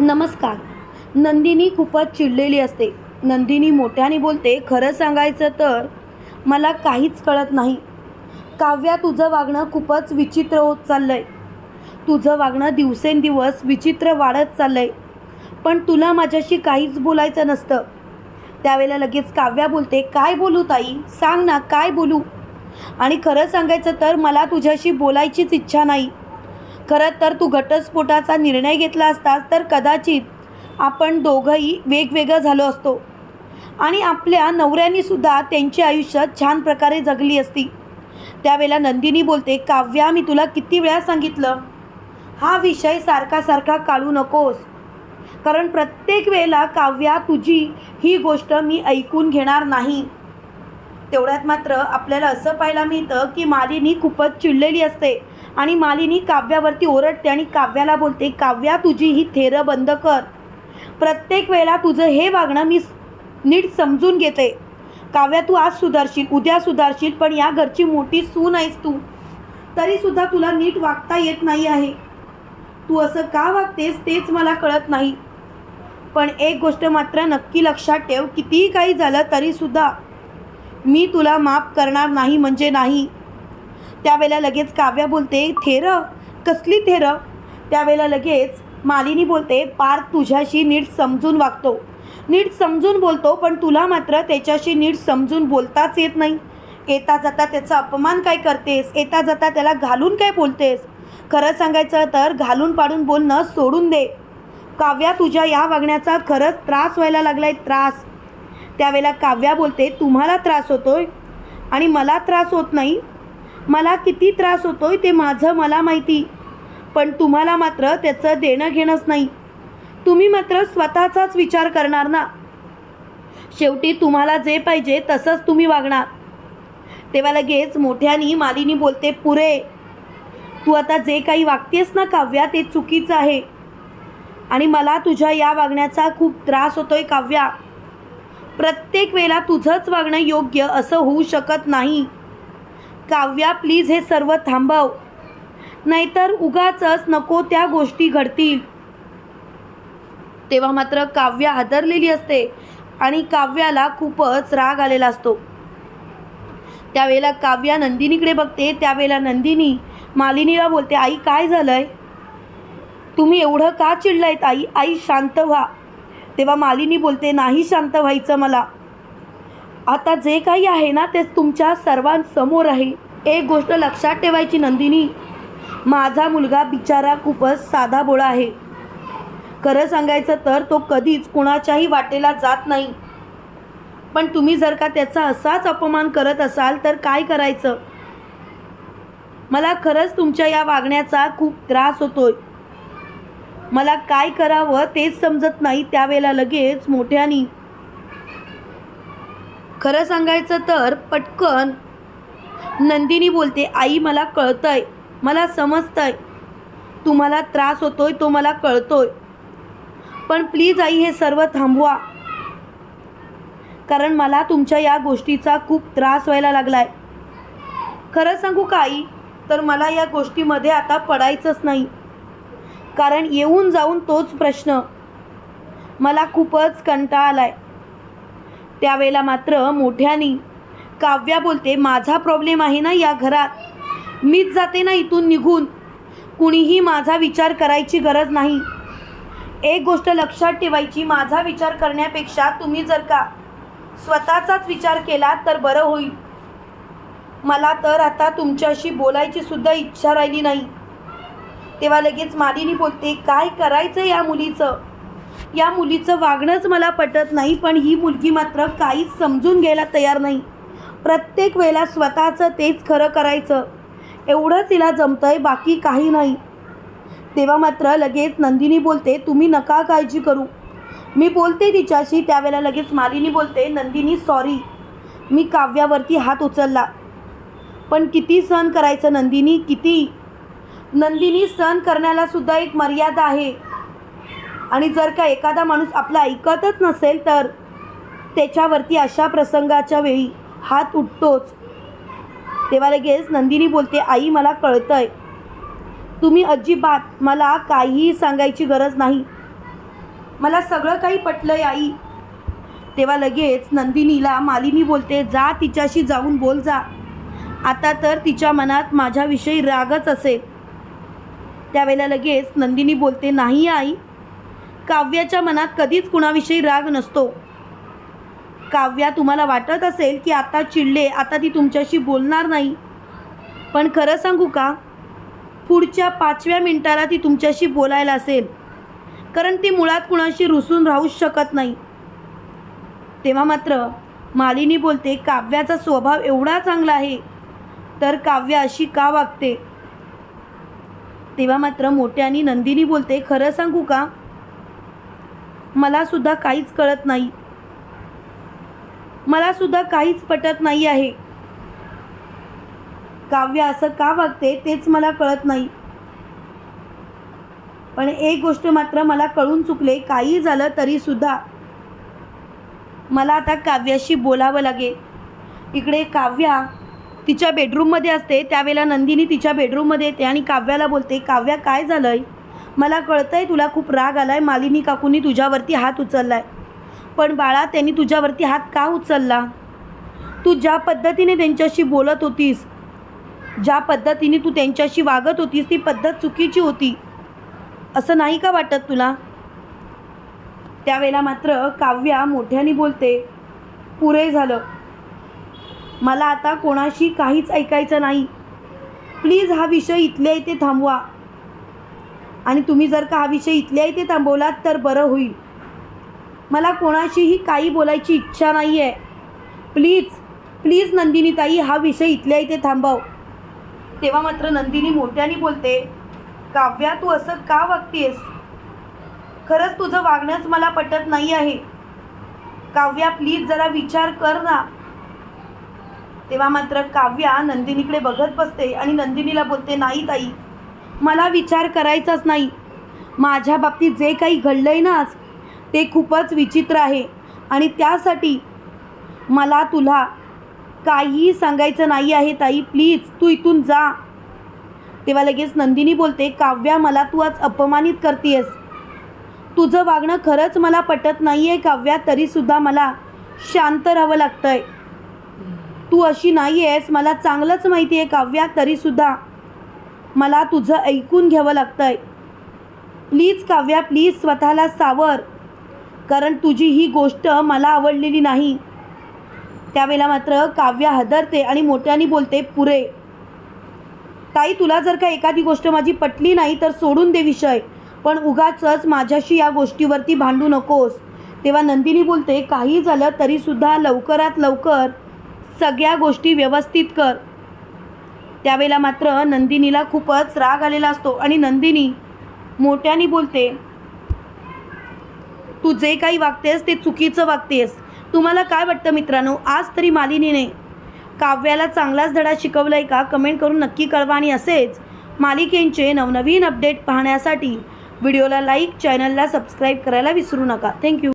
नमस्कार. नंदिनी खूपच चिडलेली असते. नंदिनी मोठ्याने बोलते खरं सांगायचं तर मला काहीच कळत नाही. काव्या तुझं वागणं खूपच विचित्र होत चाललं आहे तुझं वागणं दिवसेंदिवस विचित्र वाढत चाललं आहे पण तुला माझ्याशी काहीच बोलायचं नसतं. त्यावेळेला लगेच काव्या बोलते काय बोलू ताई? सांग ना काय बोलू? आणि खरं सांगायचं तर मला तुझ्याशी बोलायचीच इच्छा नाही. खरं तर तू घटस्फोटाचा निर्णय घेतला असतास तर कदाचित आपण दोघंही वेगवेगळं झालो असतो. आणि आपल्या नवऱ्यानीसुद्धा त्यांची आयुष्य छान प्रकारे जगली असती. त्यावेळेला नंदिनी बोलते काव्या मी तुला किती वेळा सांगितलं? हा विषय सारखा सारखा काढू नकोस. कारण प्रत्येक वेळेला काव्या तुझी ही गोष्ट मी ऐकून घेणार नाही. तेवढ्यात मात्र आपल्याला असं पाहायला मिळतं की मालिनी खूपच चिडलेली असते. आणि मालिनी काव्यावरती ओरडते आणि काव्याला बोलते काव्या तुझी ही थेरं बंद कर. प्रत्येक वेळेला तुझं हे वागणं मी नीट समजून घेते. काव्या तू आज सुधारशील उद्या सुधारशील पण या घरची मोठी सून आहेस तू. तरीसुद्धा तुला नीट वागता येत नाही आहे. तू असं का वागतेस तेच मला कळत नाही. पण एक गोष्ट मात्र नक्की लक्षात ठेव कितीही काही झालं तरीसुद्धा मी तुला माफ करणार नाही म्हणजे नाही. त्यावेळेला लगेच काव्या बोलते थेरं? कसली थेरं? त्यावेळेला लगेच मालिनी बोलते पार्थ तुझ्याशी नीट समजून वागतो. नीट समजून बोलतो पण तुला मात्र त्याच्याशी नीट समजून बोलताच येत नाही. येता जाता त्याचा अपमान काय करतेस? येता जाता त्याला घालून काय बोलतेस? खरं सांगायचं तर घालून पाडून बोलणं सोडून दे. काव्या तुझ्या या वागण्याचा खरंच त्रास व्हायला लागलाय त्रास. त्यावेळेला काव्या बोलते तुम्हाला त्रास होतोय? आणि मला त्रास होत नाही? मला किती त्रास होतोय ते माझं मला माहिती. पण तुम्हाला मात्र त्याचं देणं घेणंच नाही. तुम्ही मात्र स्वतःचाच विचार करणार ना. शेवटी तुम्हाला जे पाहिजे तसंच तुम्ही वागणार. तेव्हा लगेच मोठ्यानी मालिनी बोलते पुरे तू आता जे काही वागतेस ना काव्या ते चुकीचं आहे. आणि मला तुझ्या या वागण्याचा खूप त्रास होतोय काव्या. प्रत्येक वेळेला तुझंच वागणं योग्य असं होऊ शकत नाही. काव्या प्लीज हे सर्व थांबव. नाहीतर उगाचच नको त्या गोष्टी घडतील. तेव्हा मात्र काव्या हादरलेली असते आणि काव्याला खूपच राग आलेला असतो. त्यावेळेला काव्या नंदिनीकडे बघते त्यावेळेला नंदिनी मालिनीला बोलते आई काय झालंय? तुम्ही एवढं का चिडलायत? आई आई शांत व्हा. तेव्हा मालिनी बोलते नाही शांत व्हायचं मला. आता जे काही आहे ना तेच तुमच्या सर्वांसमोर आहे. एक गोष्ट लक्षात ठेवायची नंदिनी माझा मुलगा बिचारा खूपच साधा बोळा आहे. खरं सांगायचं तर तो कधीच कुणाच्याही वाटेला जात नाही. पण तुम्ही जर का त्याचा असाच अपमान करत असाल तर काय करायचं? मला खरंच तुमच्या या वागण्याचा खूप त्रास होतोय. मला काय करावं तेच समजत नाही त्यावेळेला लगेच मोठ्यानी. खरं सांगायचं तर पटकन नंदिनी बोलते आई मला कळतंय मला समजतंय. तुम्हाला त्रास होतोय तो मला कळतोय. पण प्लीज आई हे सर्व थांबवा. कारण मला तुमच्या या गोष्टीचा खूप त्रास व्हायला लागलाय. खरं सांगू का आई? तर मला या गोष्टीमध्ये आता पडायचंच नाही. कारण येऊन जाऊन तोच प्रश्न मला खूपच कंटाळा आलाय. त्यावेळेला मात्र मोठ्यानी काव्या बोलते माझा प्रॉब्लेम आहे ना या घरात. मीच जाते ना इथून निघून. कुणीही माझा विचार करायची गरज नाही. एक गोष्ट लक्षात ठेवायची माझा विचार करण्यापेक्षा तुम्ही जर का स्वतःचाच विचार केला तर बरं होईल. मला तर आता तुमच्याशी बोलायची सुद्धा इच्छा राहिली नाही. तेव्हा लगेच मालिनी बोलते काय करायचं या मुलीचं? या मुलीचं वागणंच मला पटत नाही पण ही मुलगी मात्र काहीच समजून घ्यायला तयार नाही. प्रत्येक वेळेला स्वतःचं तेच खरं करायचं. एवढंच तिला आहे बाकी काही नाही. तेव्हा मात्र लगेच नंदिनी बोलते तुम्ही नका काळजी करू. मी बोलते तिच्याशी. त्यावेळेला लगेच मालिनी बोलते नंदिनी सॉरी मी काव्यावरती हात उचलला. पण किती सहन करायचं नंदिनी? किती? नंदिनी सहन करण्याला सुद्धा एक मर्यादा आहे. आणि जर का एखादा माणूस आपलं ऐकतच नसेल तर त्याच्यावरती अशा प्रसंगाच्या वेळी हात उठतोच. तेव्हा लगेच नंदिनी बोलते आई मला कळतंय. तुम्ही अजिबात मला काहीही सांगायची गरज नाही. मला सगळं काही पटलंय आई. तेव्हा लगेच नंदिनीला मालिनी बोलते जा तिच्याशी जाऊन बोल जा. आता तर तिच्या मनात माझ्याविषयी रागच असेल. त्यावेळेला लगेच नंदिनी बोलते नाही आई काव्याच्या मनात कधीच कुणाविषयी राग नसतो. काव्या तुम्हाला वाटत असेल की आता चिडले आता ती तुमच्याशी बोलणार नाही. पण खरं सांगू का? पुढच्या पाचव्या मिनिटाला ती तुमच्याशी बोलायला असेल. कारण ती मुळात कुणाशी रुसून राहूच शकत नाही. तेव्हा मात्र मालिनी बोलते काव्याचा स्वभाव एवढा चांगला आहे. तर काव्य अशी का वागते? तेव्हा मात्र मोठ्यानी नंदिनी बोलते खरं सांगू का? मला सुद्धा काहीच कळत नाही. मला सुद्धा काहीच पटत नाही आहे. काव्य असं का वागते तेच मला कळत नाही. पण एक गोष्ट मात्र मला कळून चुकले काही झालं तरी सुद्धा. मला आता काव्याशी बोलावं लागेल. इकडे काव्या तिच्या बेडरूममध्ये असते त्यावेळेला नंदिनी तिच्या बेडरूममध्ये येते आणि काव्याला बोलते काव्या काय झालं आहे मला कळतं आहे तुला खूप राग आला आहे मालिनी काकूंनी तुझ्यावरती हात उचलला आहे पण बाळा त्यांनी तुझ्यावरती हात का उचलला? तू ज्या पद्धतीने त्यांच्याशी बोलत होतीस ज्या पद्धतीने तू त्यांच्याशी वागत होतीस ती पद्धत चुकीची होती. असं नाही का वाटत तुला? त्यावेळेला मात्र काव्या मोठ्याने बोलते पुरे झालं. मला आता कोणाशी काहीच ऐकायचं नाही. प्लीज हा विषय इथल्या इथे थांबवा. आणि तुम्ही जर का हा विषय इथल्या इथे थांबवलात तर बरं होईल. मला कोणाशीही काही बोलायची इच्छा नाही आहे प्लीज प्लीज नंदिनीताई हा विषय इथल्या इथे थांबव. तेव्हा मात्र नंदिनी मोठ्याने बोलते काव्या तू असं का वागतेस? खरंच तुझं वागणंच मला पटत नाही आहे. काव्या प्लीज जरा विचार कर ना. तेव्हा मात्र काव्या नंदिनीकडे बघत बसते आणि नंदिनीला बोलते नाही ताई मला विचार करायचाच नाही. माझ्या बाबतीत जे काही घडलं ना आज ते खूपच विचित्र आहे आणि त्यासाठी मला तुला काहीही सांगायचं नाही आहे ताई. प्लीज तू इथून जा. तेव्हा लगेच नंदिनी बोलते काव्या मला तू आज अपमानित करतेस तुझं वागणं खरंच मला पटत नाही आहे काव्या तरीसुद्धा मला शांत राहावं लागतं आहे तू अशी नाही आहेस मला चांगलंच माहिती आहे काव्या तरीसुद्धा मला तुझं ऐकून घ्यावं लागतं आहे प्लीज काव्या प्लीज स्वतःला सावर. कारण तुझी ही गोष्ट मला आवडलेली नाही. त्यावेळेला मात्र काव्या हदरते आणि मोठ्याने बोलते पुरे ताई तुला जर का एखादी गोष्ट माझी पटली नाही तर सोडून दे विषय. पण उगाचच माझ्याशी या गोष्टीवरती भांडू नकोस. तेव्हा नंदिनी बोलते काही झालं तरीसुद्धा लवकरात लवकर सगळ्या गोष्टी व्यवस्थित कर. त्यावेळेला मात्र नंदिनीला खूपच राग आलेला असतो आणि नंदिनी मोठ्याने बोलते तू जे काही वागतेस ते चुकीचं वागतेस. तुम्हाला काय वाटतं मित्रांनो? आज तरी मालिनीने काव्याला चांगलाच धडा शिकवला आहे का? कमेंट करून नक्की कळवा आणि असेच मालिकेंचे नवनवीन अपडेट पाहण्यासाठी व्हिडिओला लाईक चॅनलला सबस्क्राईब करायला विसरू नका. थँक्यू.